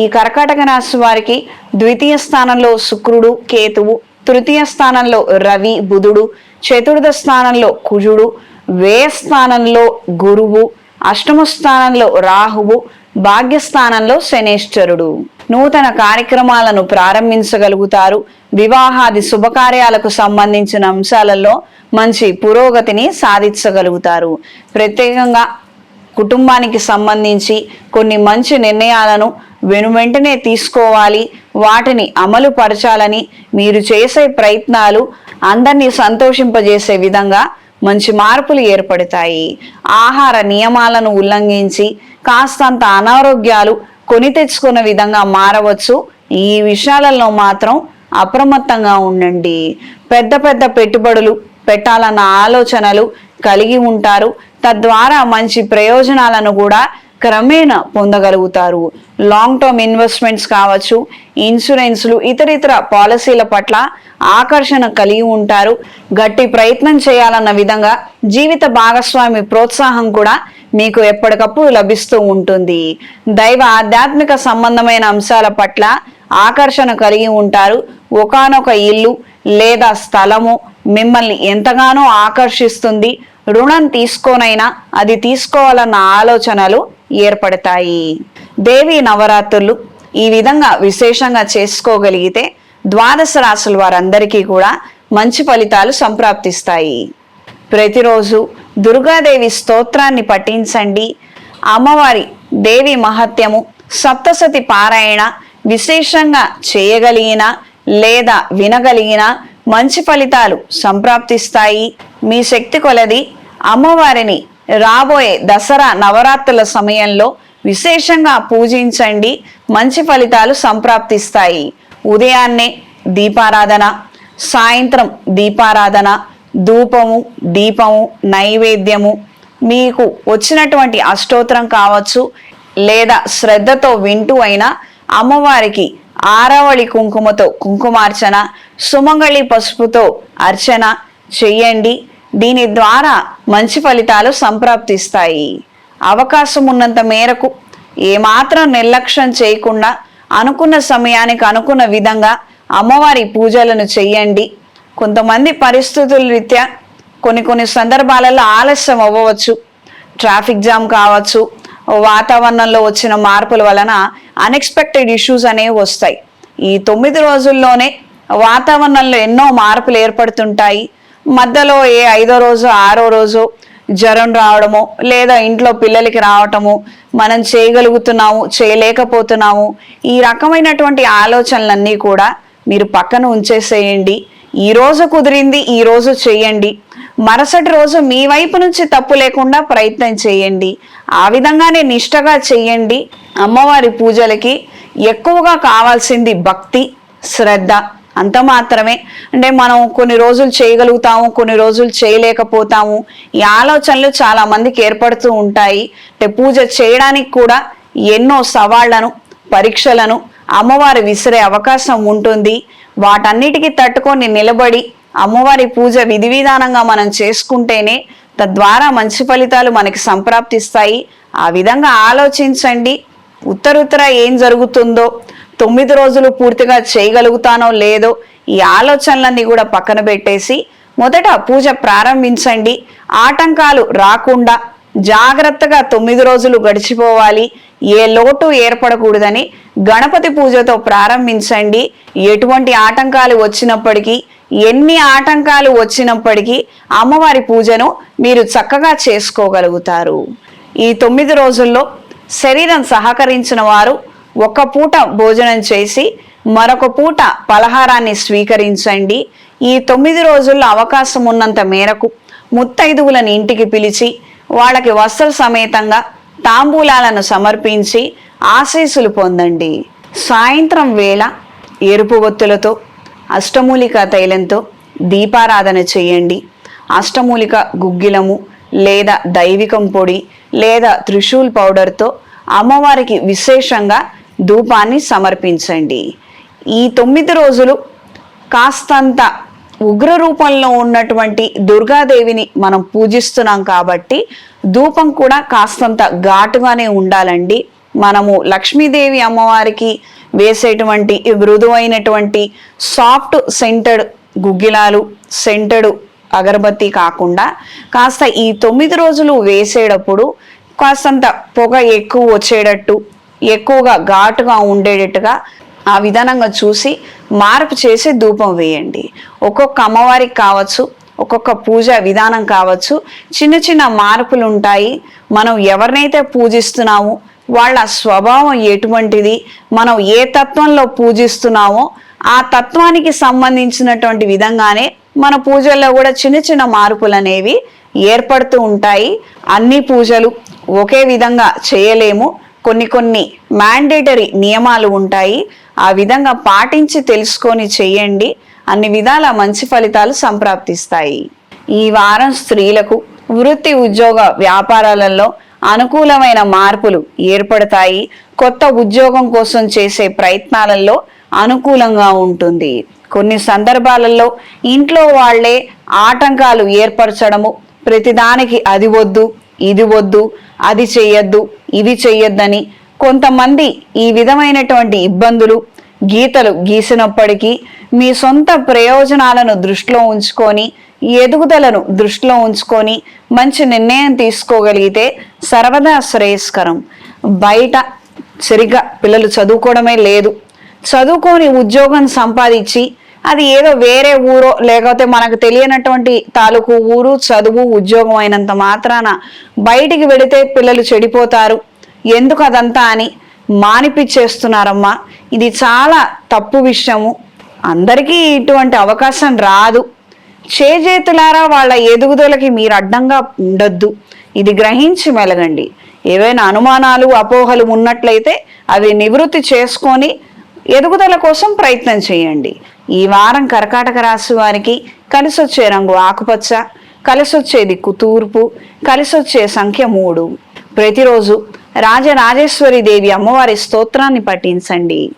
ఈ కర్కాటక రాశి వారికి ద్వితీయ స్థానంలో శుక్రుడు కేతువు తృతీయ స్థానంలో రవి బుధుడు చతుర్థ స్థానంలో కుజుడు వే స్థానంలో గురువు అష్టమ స్థానంలో రాహువు భాగ్యస్థానంలో శనేశ్వరుడు. నూతన కార్యక్రమాలను ప్రారంభించగలుగుతారు. వివాహాది శుభకార్యాలకు సంబంధించిన అంశాలలో మంచి పురోగతిని సాధించగలుగుతారు. ప్రత్యేకంగా కుటుంబానికి సంబంధించి కొన్ని మంచి నిర్ణయాలను వెనువెంటనే తీసుకోవాలి. వాటిని అమలు పరచాలని మీరు చేసే ప్రయత్నాలు అందరినీ సంతోషింపజేసే విధంగా మంచి మార్పులు ఏర్పడతాయి. ఆహార నియమాలను ఉల్లంఘించి కాస్తంత అనారోగ్యాలు కొని తెచ్చుకున్న విధంగా మారవచ్చు. ఈ విషయాలలో మాత్రం అప్రమత్తంగా ఉండండి. పెద్ద పెద్ద పెట్టుబడులు పెట్టాలన్న ఆలోచనలు కలిగి ఉంటారు. తద్వారా మంచి ప్రయోజనాలను కూడా క్రమేణా పొందగలుగుతారు. లాంగ్ టర్మ్ ఇన్వెస్ట్మెంట్స్ కావచ్చు ఇన్సూరెన్స్లు ఇతరితర పాలసీల పట్ల ఆకర్షణ కలిగి ఉంటారు. గట్టి ప్రయత్నం చేయాలన్న విధంగా జీవిత భాగస్వామి ప్రోత్సాహం కూడా మీకు ఎప్పటికప్పుడు లభిస్తూ ఉంటుంది. దైవ ఆధ్యాత్మిక సంబంధమైన అంశాల పట్ల ఆకర్షణ కలిగి ఉంటారు. ఒకానొక ఇల్లు లేదా స్థలము మిమ్మల్ని ఎంతగానో ఆకర్షిస్తుంది. రుణం తీసుకోనైనా అది తీసుకోవాలన్న ఆలోచనలు ఏర్పడతాయి. దేవి నవరాత్రులు ఈ విధంగా విశేషంగా చేసుకోగలిగితే ద్వాదశ రాశుల వారందరికీ కూడా మంచి ఫలితాలు సంప్రాప్తిస్తాయి. ప్రతిరోజు దుర్గాదేవి స్తోత్రాన్ని పఠించండి. అమ్మవారి దేవి మహత్యము సప్తసతి పారాయణ విశేషంగా చేయగలిగిన లేదా వినగలిగిన మంచి ఫలితాలు సంప్రాప్తిస్తాయి. మీ శక్తి కొలది అమ్మవారిని రాబోయే దసరా నవరాత్రుల సమయంలో విశేషంగా పూజించండి. మంచి ఫలితాలు సంప్రాప్తిస్తాయి. ఉదయాన్నే దీపారాధన సాయంత్రం దీపారాధన ధూపము దీపము నైవేద్యము. మీకు వచ్చినటువంటి అష్టోత్తరం కావచ్చు లేదా శ్రద్ధతో వింటూ అయినా అమ్మవారికి ఆరవళి కుంకుమతో కుంకుమార్చన సుమంగళి పసుపుతో అర్చన చెయ్యండి దీని ద్వారా మంచి ఫలితాలు సంప్రాప్తిస్తాయి. అవకాశం ఉన్నంత మేరకు ఏమాత్రం నిర్లక్ష్యం చేయకుండా అనుకున్న సమయానికి అనుకున్న విధంగా అమ్మవారి పూజలను చెయ్యండి. కొంతమంది పరిస్థితుల రీత్యా కొన్ని కొన్ని సందర్భాలలో ఆలస్యం అవ్వవచ్చు. ట్రాఫిక్ జామ్ కావచ్చు. వాతావరణంలో వచ్చిన మార్పుల వలన అన్ఎక్స్పెక్టెడ్ ఇష్యూస్ అనేవి వస్తాయి. ఈ తొమ్మిది రోజుల్లోనే వాతావరణంలో ఎన్నో మార్పులు ఏర్పడుతుంటాయి. మధ్యలో ఏ ఐదో రోజు ఆరో రోజు జ్వరం రావడము లేదా ఇంట్లో పిల్లలకి రావటము మనం చేయగలుగుతున్నాము చేయలేకపోతున్నాము ఈ రకమైనటువంటి ఆలోచనలన్నీ కూడా మీరు పక్కన ఉంచేసేయండి. ఈ రోజు కుదిరింది ఈ రోజు చేయండి. మరుసటి రోజు మీ వైపు నుంచి తప్పు లేకుండా ప్రయత్నం చేయండి. ఆ విధంగానే నిష్టగా చేయండి. అమ్మవారి పూజలకి ఎక్కువగా కావాల్సింది భక్తి శ్రద్ధ. అంత మాత్రమే. అంటే మనం కొన్ని రోజులు చేయగలుగుతాము కొన్ని రోజులు చేయలేకపోతాము. ఈ ఆలోచనలు చాలా మందికి ఏర్పడుతూ ఉంటాయి. అంటే పూజ చేయడానికి కూడా ఎన్నో సవాళ్ళను పరీక్షలను అమ్మవారి విసిరే అవకాశం ఉంటుంది. వాటన్నిటికీ తట్టుకొని నిలబడి అమ్మవారి పూజ విధి విధానంగా మనం చేసుకుంటేనే తద్వారా మంచి ఫలితాలు మనకి సంప్రాప్తిస్తాయి. ఆ విధంగా ఆలోచించండి. ఉత్తరుత్తర ఏం జరుగుతుందో తొమ్మిది రోజులు పూర్తిగా చేయగలుగుతానో లేదో ఈ ఆలోచనలన్నీ కూడా పక్కన పెట్టేసి మొదట పూజ ప్రారంభించండి. ఆటంకాలు రాకుండా జాగ్రత్తగా తొమ్మిది రోజులు గడిచిపోవాలి. ఏ లోటు ఏర్పడకూడదని గణపతి పూజతో ప్రారంభించండి. ఎటువంటి ఆటంకాలు వచ్చినప్పటికీ ఎన్ని ఆటంకాలు వచ్చినప్పటికీ అమ్మవారి పూజను మీరు చక్కగా చేసుకోగలుగుతారు. ఈ తొమ్మిది రోజుల్లో శరీరం సహకరించిన వారు ఒక పూట భోజనం చేసి మరొక పూట పలహారాన్ని స్వీకరించండి. ఈ తొమ్మిది రోజుల్లో అవకాశం ఉన్నంత మేరకు ముత్తైదువులను ఇంటికి పిలిచి వాళ్ళకి వస్త్ర సమేతంగా తాంబూలాలను సమర్పించి ఆశీస్సులు పొందండి. సాయంత్రం వేళ ఎరుపు ఒత్తులతో అష్టమూలిక తైలంతో దీపారాధన చేయండి. అష్టమూలిక గుగ్గిలము లేదా దైవికం పొడి లేదా త్రిశూల్ పౌడర్తో అమ్మవారికి విశేషంగా ధూపాన్ని సమర్పించండి. ఈ తొమ్మిది రోజులు కాస్తంత ఉగ్ర రూపంలో ఉన్నటువంటి దుర్గాదేవిని మనం పూజిస్తున్నాం కాబట్టి ధూపం కూడా కాస్తంత ఘాటుగానే ఉండాలండి. మనము లక్ష్మీదేవి అమ్మవారికి వేసేటువంటి మృదువైనటువంటి సాఫ్ట్ సెంటర్డ్ గుగ్గిలాలు సెంటర్డ్ అగరబత్తి కాకుండా కాస్త ఈ తొమ్మిది రోజులు వేసేటప్పుడు కాస్తంత పొగ ఎక్కువ వచ్చేటట్టు ఎక్కువగా ఘాటుగా ఉండేటట్టుగా ఆ విధానంగా చూసి మార్పు చేసి ధూపం వేయండి. ఒక్కొక్క అమ్మవారికి కావచ్చు ఒక్కొక్క పూజ విధానం కావచ్చు చిన్న చిన్న మార్పులు ఉంటాయి. మనం ఎవరినైతే పూజిస్తున్నామో వాళ్ళ స్వభావం ఎటువంటిది మనం ఏ తత్వంలో పూజిస్తున్నామో ఆ తత్వానికి సంబంధించినటువంటి విధంగానే మన పూజల్లో కూడా చిన్న చిన్న మార్పులు అనేవి ఏర్పడుతూ ఉంటాయి. అన్ని పూజలు ఒకే విధంగా చేయలేము. కొన్ని కొన్ని మ్యాండేటరీ నియమాలు ఉంటాయి. ఆ విధంగా పాటించి తెలుసుకొని చేయండి. అన్ని విధాల మంచి ఫలితాలు సంప్రాప్తిస్తాయి. ఈ వారం స్త్రీలకు వృత్తి ఉద్యోగ వ్యాపారాలలో అనుకూలమైన మార్పులు ఏర్పడతాయి. కొత్త ఉద్యోగం కోసం చేసే ప్రయత్నాలలో అనుకూలంగా ఉంటుంది. కొన్ని సందర్భాలలో ఇంట్లో వాళ్ళే ఆటంకాలు ఏర్పరచడము ప్రతిదానికి అది వద్దు. ఇది వద్దు అది చెయ్యొద్దు ఇవి చెయ్యొద్దని కొంతమంది ఈ విధమైనటువంటి ఇబ్బందులు గీతలు గీసినప్పటికీ మీ సొంత ప్రయోజనాలను దృష్టిలో ఉంచుకొని ఎదుగుదలను దృష్టిలో ఉంచుకొని మంచి నిర్ణయం తీసుకోగలిగితే సర్వదా శ్రేయస్కరం. బయట సరిగ్గా పిల్లలు చదువుకోవడమే లేదు. చదువుకొని ఉద్యోగం సంపాదించి అది ఏదో వేరే ఊరో లేకపోతే మనకు తెలియనటువంటి తాలూకు ఊరు చదువు ఉద్యోగం అయినంత మాత్రాన బయటికి వెళితే పిల్లలు చెడిపోతారు. ఎందుకు అదంతా అని మానిపించేస్తున్నారమ్మా ఇది చాలా తప్పు విషయము. అందరికీ ఇటువంటి అవకాశం రాదు. చేజేతులారా వాళ్ళ ఎదుగుదలకి మీరు అడ్డంగా ఉండొద్దు. ఇది గ్రహించి మెలగండి. ఏవైనా అనుమానాలు అపోహలు ఉన్నట్లయితే అవి నివృత్తి చేసుకొని ఎదుగుదల కోసం ప్రయత్నం చేయండి. ఈ వారం కర్కాటక రాశి వారికి కలిసొచ్చే రంగు ఆకుపచ్చ కలిసొచ్చే దిక్కు తూర్పు కలిసొచ్చే సంఖ్య మూడు. ప్రతిరోజు రాజరాజేశ్వరి దేవి అమ్మవారి స్తోత్రాన్ని పఠించండి.